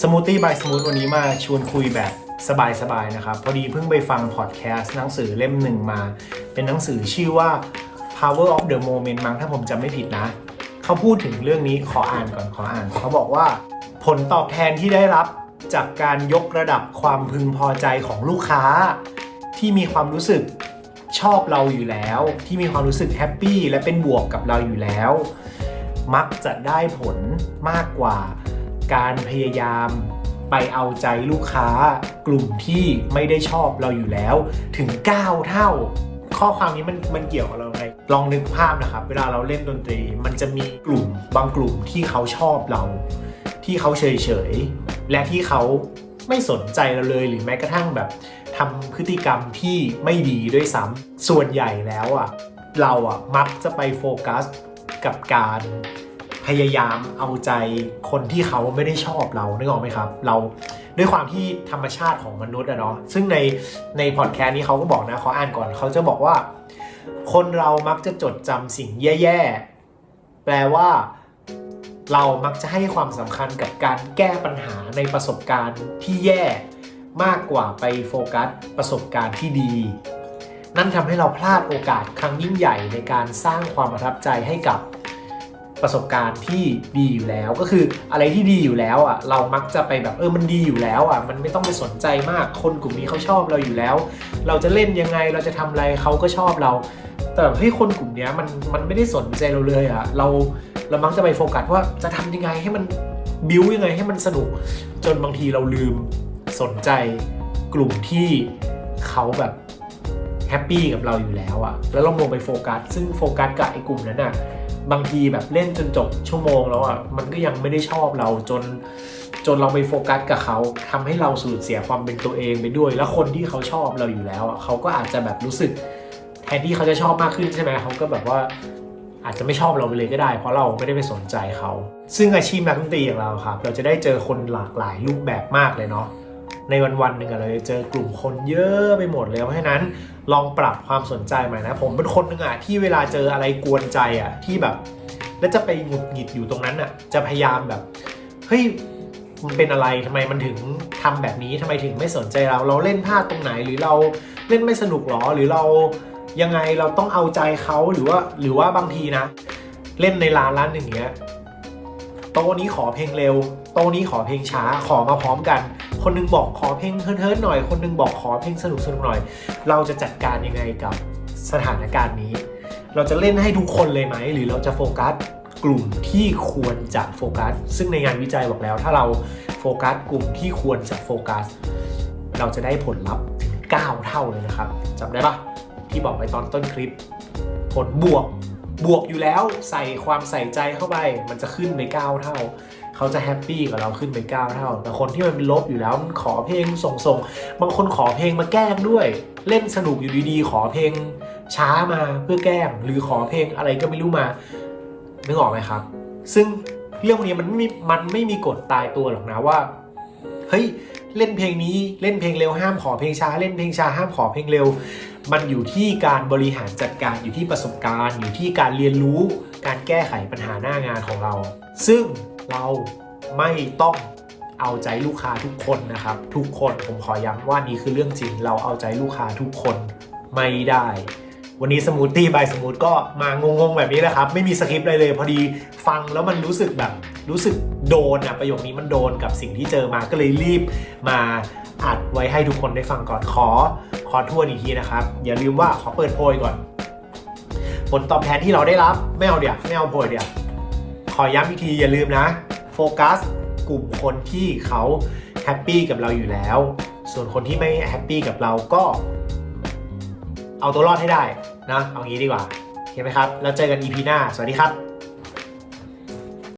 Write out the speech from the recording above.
สมูทตี้บายสมูทวันนี้มาชวนคุยแบบสบายๆนะครับ พอดีเพิ่งไปฟังพอดแคสต์หนังสือเล่มหนึ่งมา เป็นหนังสือชื่อว่า Power of the Moment มั้งถ้าผมจำไม่ผิดนะ เขาพูดถึงเรื่องนี้ขออ่านก่อนขออ่าน เขาบอกว่าผลตอบแทนที่ได้รับจากการยกระดับความพึงพอใจของลูกค้า ที่มีความรู้สึกชอบเราอยู่แล้ว ที่มีความรู้สึกแฮปปี้และเป็นบวกกับเราอยู่แล้ว มักจะได้ผลมากกว่า การพยายามไปเอาใจลูกค้ากลุ่มที่ไม่ได้ชอบเราอยู่แล้วถึง 9 เท่า ข้อความนี้มันมันเกี่ยวกับเราไงลองนึกภาพนะครับ เวลาเราเล่นดนตรี มันจะมีกลุ่มบางกลุ่มที่เขาชอบเรา ที่เขาเฉยเฉยและที่เขาไม่สนใจเราเลยหรือแม้กระทั่งแบบทำพฤติกรรมที่ไม่ดีด้วยซ้ำส่วนใหญ่แล้วอะเราอะมักจะไปโฟกัสกับการ พยายามเอาใจคนที่เขาไม่ได้ชอบเรานึกออกไหมครับ เราด้วยความที่ธรรมชาติของมนุษย์อะเนาะซึ่งในในพอดแคสต์นี้เขาก็บอกนะขออ่านก่อนเขาจะบอกว่า คนเรามักจะจดจำสิ่งแย่ๆแปลว่าเรามักจะให้ความสำคัญกับการแก้ปัญหาในประสบการณ์ที่แย่มากกว่าไปโฟกัสประสบการณ์ที่ดี นั่นทำให้เราพลาดโอกาสครั้งยิ่งใหญ่ในการสร้างความประทับใจให้กับ ประสบการณ์ที่ดีอยู่แล้ว ก็คืออะไรที่ดีอยู่แล้วอะเรามักจะไปแบบเออมันดีอยู่แล้วอะมันไม่ต้องไปสนใจมากคนกลุ่มนี้เขาชอบเราอยู่แล้ว เราจะเล่นยังไงเราจะทำอะไรเขาก็ชอบเรา แต่แบบเฮ้ยคนกลุ่มนี้มันมันไม่ได้สนใจเราเลยอะเราเรามักจะไปโฟกัสว่าจะทำยังไงให้มันบิวยังไงให้มันสนุก จนบางทีเราลืมสนใจกลุ่มที่เขาแบบแฮปปี้กับเราอยู่แล้วอะแล้วเราลงไปโฟกัส ซึ่งโฟกัสกับไอ้กลุ่มนั้นอะ บางทีแบบเล่นจนจบชั่วโมงแล้วอะมันก็ยังไม่ได้ชอบเราจน จนเราไปโฟกัสกับเขาทำให้เราสูญเสียความเป็นตัวเองไปด้วย แล้วคนที่เขาชอบเราอยู่แล้วอะเขาก็อาจจะแบบรู้สึกแทนที่เขาจะชอบมากขึ้นใช่ไหมเขาก็แบบว่าอาจจะไม่ชอบเราไปเลยก็ได้ เพราะเราไม่ได้ไปสนใจเขา ซึ่งอาชีพนักดนตรีอย่างเราครับ เราจะได้เจอคนหลากหลายรูปแบบมากเลยเนาะ ในวันวันๆหนึ่งอะเราจะเจอกลุ่มคนเยอะไปหมดเลยเพราะฉะนั้นลองปรับความสนใจใหม่นะ ผมเป็นคนหนึ่งอะที่เวลาเจออะไรกวนใจอะที่แบบ แล้วจะไปหงุดหงิดอยู่ตรงนั้นอะจะพยายามแบบเฮ้ยมันเป็นอะไรทำไมมันถึงทำแบบนี้ทำไมถึงไม่สนใจเรา เราเล่นพลาดตรงไหนหรือเราเล่นไม่สนุกหรอหรือเรายังไงเราต้องเอาใจเขาหรือว่าหรือว่าบางทีนะ เล่นในร้านร้านหนึ่งเงี้ยโต๊ะนี้ขอเพลงเร็ว โต๊ะนี้ขอเพลงช้าขอมาพร้อมกัน คนหนึงบอกขอเพลงเฮิร์ทๆหน่อย คนหนึงบอกขอเพลงสนุกสนุกหน่อย เราจะจัดการยังไงกับสถานการณ์นี้ เราจะเล่นให้ทุกคนเลยไหม หรือเราจะโฟกัสกลุ่มที่ควรจะโฟกัส ซึ่งในงานวิจัยบอกแล้ว ถ้าเราโฟกัสกลุ่มที่ควรจะโฟกัส เราจะได้ผลลัพธ์ถึง 9 เท่าเลยนะครับจำได้ปะที่บอกไปตอนต้นคลิป ผลบวก บวกอยู่แล้วใส่ความใส่ใจเข้าไป มันจะขึ้นไป 9 เท่า เขาจะแฮปปี้กับเราขึ้นไป 9 เท่า แต่คนที่มันเป็นลบอยู่แล้วมันขอเพลงส่งๆบางคนขอเพลงมาแกล้งด้วย เล่นสนุกอยู่ดีๆ ขอเพลงช้ามาเพื่อแกล้ง หรือขอเพลงอะไรก็ไม่รู้มานึกออกไหมครับ ซึ่งเรื่องนี้มันไม่มันไม่มีกฎตายตัวหรอกนะว่าเฮ้ยเล่นเพลงนี้เล่นเพลงเร็วห้ามขอเพลงช้า เล่นเพลงช้าห้ามขอเพลงเร็ว มันอยู่ที่การบริหารจัดการอยู่ที่ประสบการณ์ อยู่ที่การเรียนรู้ การแก้ไขปัญหาหน้างานของเรา ซึ่งเราไม่ต้องเอาใจลูกค้าทุกคนนะครับ ทุกคนผมขอย้ำว่านี่คือเรื่องจริง เราเอาใจลูกค้าทุกคนไม่ได้ วันนี้สมูทตี้บายสมูทก็มางงๆแบบนี้แหละครับ ไม่มีสคริปต์อะไรเลย พอดีฟังแล้วมันรู้สึกแบบรู้สึกโดนอะประโยคนี้มันโดนกับสิ่งที่เจอมาก็เลยรีบมาอัดไว้ให้ทุกคนได้ฟังก่อนขอ อทวนอีกทีนะครับ อย่าลืมว่าขอเปิดโพยก่อน ผลตอบแทนที่เราได้รับไม่เอาเดี๋ยวไม่เอาโพยเดี๋ยวขอย้ำอีกทีอย่าลืมนะโฟกัสกลุ่มคนที่เขาแฮปปี้กับเราอยู่แล้ว ส่วนคนที่ไม่แฮปปี้กับเราก็ เอาตัวรอดให้ได้นะ เอางี้ดีกว่าโอเคไหมครับ แล้วเจอกัน EP หน้า สวัสดีครับ